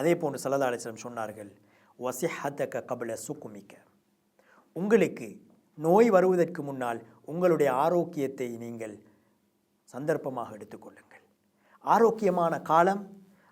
அதே போன்று சல்லா அலிஸ்லம் சொன்னார்கள் வசிஹத்தக்க கபல சுக்குமிக்க. உங்களுக்கு நோய் வருவதற்கு முன்னால் உங்களுடைய ஆரோக்கியத்தை நீங்கள் சந்தர்ப்பமாக எடுத்துக்கொள்ளுங்கள் ஆரோக்கியமான காலம்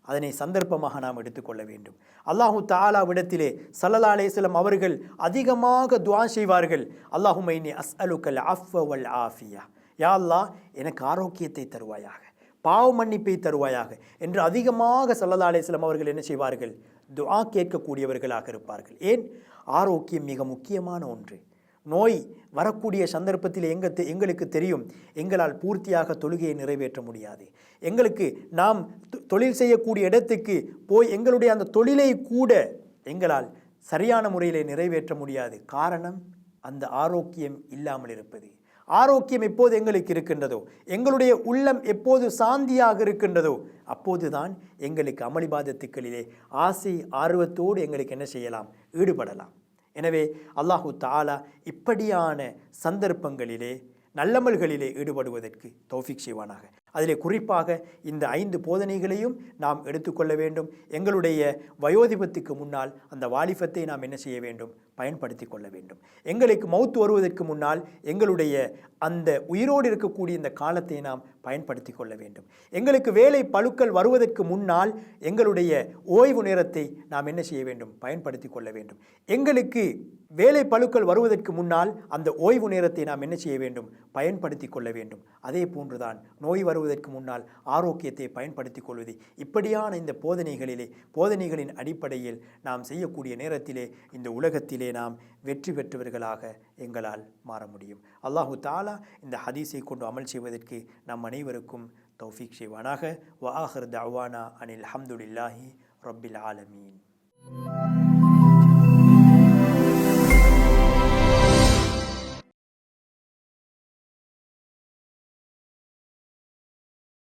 அதனை சந்தர்ப்பமாக நாம் எடுத்துக்கொள்ள வேண்டும். அல்லாஹு தாலாவிடத்திலே சல்லல்லா அலேஸ்லம் அவர்கள் அதிகமாக துவா செய்வார்கள். அல்லாஹு மைனி அஸ் அலுக்கல் அஃபவல் ஆஃபியா. யா அல்லாஹ் எனக்கு ஆரோக்கியத்தை தருவாயாக. பாவ மன்னிப்பை தருவாயாக என்று அதிகமாக சல்லல்லா சிலம் அவர்கள் என்ன செய்வார்கள்? துஆ கேட்கக்கூடியவர்களாக இருப்பார்கள். ஏன்? ஆரோக்கியம் மிக முக்கியமான ஒன்று. நோய் வரக்கூடிய சந்தர்ப்பத்தில் எங்கள் தெ- எங்களுக்கு தெரியும். எங்களால் பூர்த்தியாக தொழுகையை நிறைவேற்ற முடியாது. எங்களுக்கு நாம் தொ- தொழில் செய்யக்கூடிய இடத்துக்கு போய் எங்களுடைய அந்த தொழிலை கூட எங்களால் சரியான முறையில் நிறைவேற்ற முடியாது. காரணம் அந்த ஆரோக்கியம் இல்லாமல் இருப்பது. ஆரோக்கியம் எப்போது எங்களுக்கு இருக்கின்றதோ எங்களுடைய உள்ளம் எப்போது சாந்தியாக இருக்கின்றதோ அப்போதுதான் எங்களுக்கு அமளிபாதத்துக்களிலே ஆசை ஆர்வத்தோடு எங்களுக்கு என்ன செய்யலாம்? ஈடுபடலாம். எனவே அல்லாஹு தாலா இப்படியான சந்தர்ப்பங்களிலே நல்லமல்களிலே ஈடுபடுவதற்கு தௌஃபிக் செய்வானாக. அதிலே குறிப்பாக இந்த ஐந்து போதனைகளையும் நாம் எடுத்துக்கொள்ள வேண்டும். எங்களுடைய வயோதிபத்துக்கு முன்னால் அந்த வாலிபத்தை நாம் என்ன செய்ய வேண்டும்? பயன்படுத்தி கொள்ள வேண்டும். எங்களுக்கு மௌத்து வருவதற்கு முன்னால் எங்களுடைய அந்த உயிரோடு இருக்கக்கூடிய இந்த காலத்தை நாம் பயன்படுத்தி கொள்ள வேண்டும். எங்களுக்கு வேலை பழுக்கள் வருவதற்கு முன்னால் எங்களுடைய ஓய்வு நேரத்தை நாம் என்ன செய்ய வேண்டும்? பயன்படுத்தி கொள்ள வேண்டும். எங்களுக்கு வேலை பழுக்கள் வருவதற்கு முன்னால் அந்த ஓய்வு நேரத்தை நாம் என்ன செய்ய வேண்டும்? பயன்படுத்தி கொள்ள வேண்டும். அதே போன்றுதான் நோய் வருவதற்கு முன்னால் ஆரோக்கியத்தை பயன்படுத்தி கொள்வது. இப்படியான இந்த போதனைகளிலே போதனைகளின் அடிப்படையில் நாம் செய்யக்கூடிய நேரத்திலே இந்த உலகத்திலே நாம் வெற்றி பெற்றவர்களாக எங்களால் மாற முடியும். அல்லாஹு தாலா இந்த ஹதீஸை கொண்டு அமல் செய்வதற்கு நம் அனைவருக்கும் தௌஃபீக் செய்வானாக. வ ஆஹிர் தவானா அனில் அஹமதுல்லாஹி ரப்பில் ஆலமீன்.